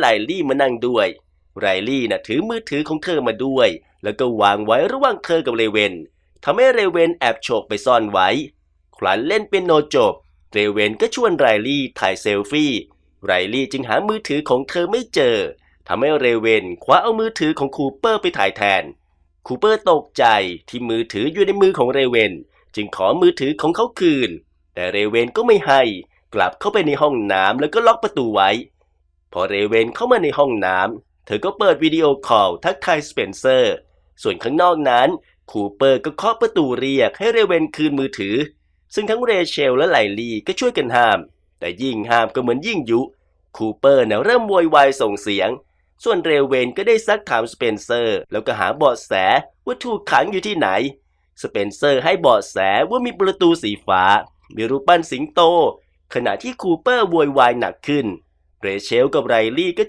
ไลลี่มานั่งด้วย ไรลี่น่ะถือมือถือของเธอมาด้วย แล้วก็วางไว้ระหว่างเธอกับเรเวนทำให้เรเวนแอบโฉกไปซ่อนไว้ ครั้นเล่นเป็นโนจบ เรเวนก็ชวนไรลี่ถ่ายเซลฟี่ ไรลี่จึงหามือถือของเธอไม่เจอทำให้เรเวนคว้าเอามือถือของคูเปอร์ไปถ่ายแทน คูเปอร์ตกใจที่มือถืออยู่ในมือของเรเวน จึงขอมือถือของเขาคืน แต่เรเวนก็ไม่ให้ กลับเข้าไปในห้องน้ำแล้วก็ล็อกประตูไว้ พอเรเวนเข้ามาในห้องน้ำเธอก็เปิดวิดีโอคอลทักทายสเปนเซอร์ ส่วนข้างนอกนั้น คูเปอร์ก็เคาะประตูเรียกให้เรเวนคืนมือถือ ซึ่งทั้งเรเชลและไลลี่ก็ช่วยกันห้าม แต่ยิ่งห้ามก็เหมือนยิ่งยุ คูเปอร์เนี่ยเริ่มโวยวายส่งเสียง ส่วนเรเวนก็ได้ซักถามสเปนเซอร์ แล้วก็หาเบาะแสว่าถูกขังอยู่ที่ไหน สเปนเซอร์ให้เบาะแสว่ามีประตูสีฟ้า มีรูปปั้นสิงโต ขณะที่คูเปอร์โวยวายหนักขึ้น เรเชลกับไรลี่ก็